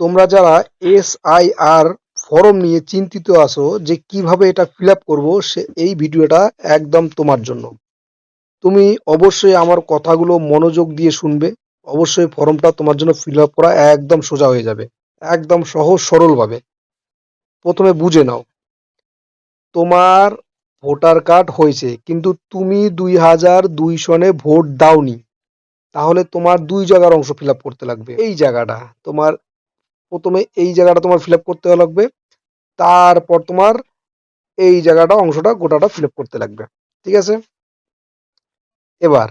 তোমরা যারা S I R form নিয়ে চিন্তিত আছো যে কীভাবে এটা ফিল আপ করব, সে এই ভিডিওটা একদম তোমার জন্য। তুমি অবশ্যই আমার কথাগুলো মনোযোগ দিয়ে শুনবে। অবশ্যই ফর্মটা তোমার জন্য ফিল আপ করা একদম সোজা হয়ে যাবে। একদম সহজ সরলভাবে। প্রথমে বুঝে নাও। তোমার ভোটার কার্ড হয়েছে, কিন্তু তুমি দুই হাজার দুই সনে ভোট দাওনি। তাহলে তোমার দুই জায়গার অংশ ফিল করতে লাগবে। এই জায়গাটা, তোমার প্রথমে এই জায়গাটা তোমার ফিল করতে লাগবে। তারপর তোমার এই জায়গাটা অংশটা গোটাটা ফিল করতে লাগবে। ঠিক আছে? এবার,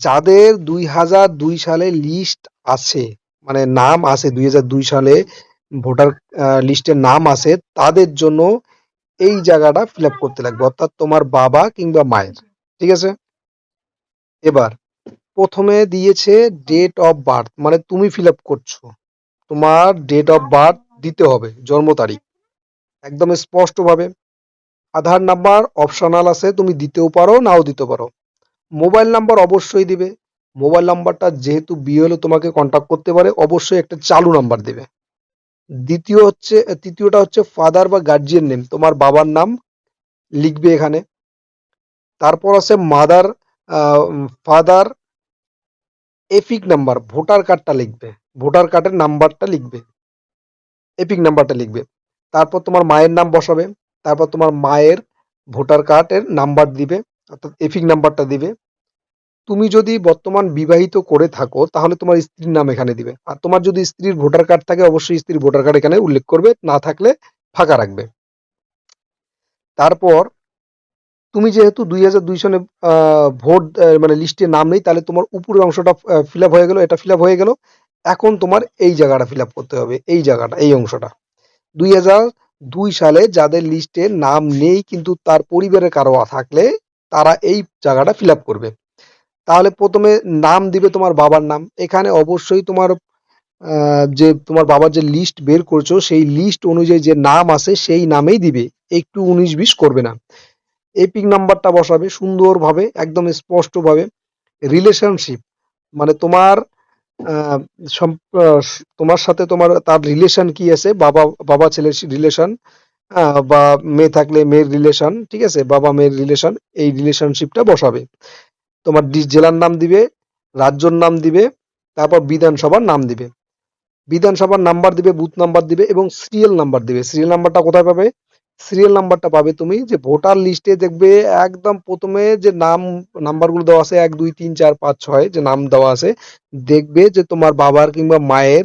যাদের দুই হাজার দুই সালে লিস্ট আছে মানে নাম আছে, দুই হাজার দুই সালে ভোটার লিস্টের নাম আছে, তাদের জন্য এই জায়গাটা ফিল করতে লাগবে। অর্থাৎ তোমার বাবা কিংবা মায়ের। ঠিক আছে? এবার, প্রথমে দিয়েছে ডেট অফ বার্থ মানে তুমি ফিল করছ। তোমার ডেট অফ বার্থ দিতে হবে, জন্ম তারিখ। একদম স্পষ্টভাবে। আধার নাম্বার অপশনাল আছে, তুমি দিতেও পারো, নাও দিতে পারো। মোবাইল নাম্বার অবশ্যই দিবে। মোবাইল নাম্বারটা যেহেতু বিএলও তোমাকে কন্ট্যাক্ট করতে পারে, অবশ্যই একটা চালু নাম্বার দেবে। দ্বিতীয় হচ্ছে, তৃতীয়টা হচ্ছে ফাদার বা গার্জিয়ান নেম তোমার বাবার নাম লিখবে এখানে। তারপর আছে mother father EPIC number voter কার্ডটা লিখবে। ভোটার কার্ডের নাম্বারটা লিখবে। এপিক নাম্বারটা লিখবে। তারপর তোমার মায়ের নাম বসাবে। তারপর তোমার মায়ের ভোটার কার্ডের নাম্বার দিবে, অর্থাৎ এপিক নাম্বারটা দিবে। তুমি যদি বর্তমান বিবাহিত করে থাকো, তাহলে তোমার স্ত্রীর নাম এখানে দিবে। আর তোমার যদি স্ত্রীর ভোটার কার্ড থাকে, অবশ্যই স্ত্রীর ভোটার কার্ড এখানে উল্লেখ করবে, না থাকলে ফাঁকা রাখবে। তারপর তুমি যেহেতু দুই হাজার দুই সনে ভোট মানে লিস্টে নাম নেই, তাহলে তোমার উপরের অংশটা ফিল হয়ে গেল। এটা ফিল হয়ে গেল। এখন তোমার এই জায়গাটা ফিল করতে হবে, এই জায়গাটা, এই অংশটা। দুই দুই সালে যাদের লিস্টে নাম নেই কিন্তু তার পরিবারের কারও থাকলে তারা এই জায়গাটা ফিল করবে। তাহলে প্রথমে নাম দিবে তোমার বাবার নাম। এখানে অবশ্যই তোমার যে তোমার বাবার যে লিস্ট বের করছ, সেই লিস্ট অনুযায়ী যে নাম আছে সেই নামেই দিবে। একটু উনিশ বিশ করবে না। এপিক নাম্বারটা বসাবে সুন্দরভাবে, একদম স্পষ্টভাবে। রিলেশনশিপ মানে তোমার তোমার সাথে তোমার তার রিলেশন কি আছে? বাবা বাবা ছেলের রিলেশন বা মেয়ে থাকলে মেয়ের রিলেশন ঠিক আছে? বাবা মেয়ের রিলেশন এই রিলেশনশিপটা বসাবে। তোমার জেলার নাম দিবে, রাজ্যর নাম দিবে, তারপর বিধানসভার নাম দিবে। বিধানসভার নাম্বার দিবে বুথ নাম্বার দিবে এবং সিরিয়াল নাম্বার দিবে। সিরিয়াল নাম্বারটা কোথায় পাবে? সিরিয়াল নাম্বারটা পাবে তুমি, যে ভোটার লিস্টে দেখবে একদম প্রথমে যে নাম নাম্বারগুলো দেওয়া আছে, এক, দুই, তিন, চার, পাঁচ, ছয়, যে নাম দেওয়া আছে, দেখবে যে তোমার বাবার কিংবা মায়ের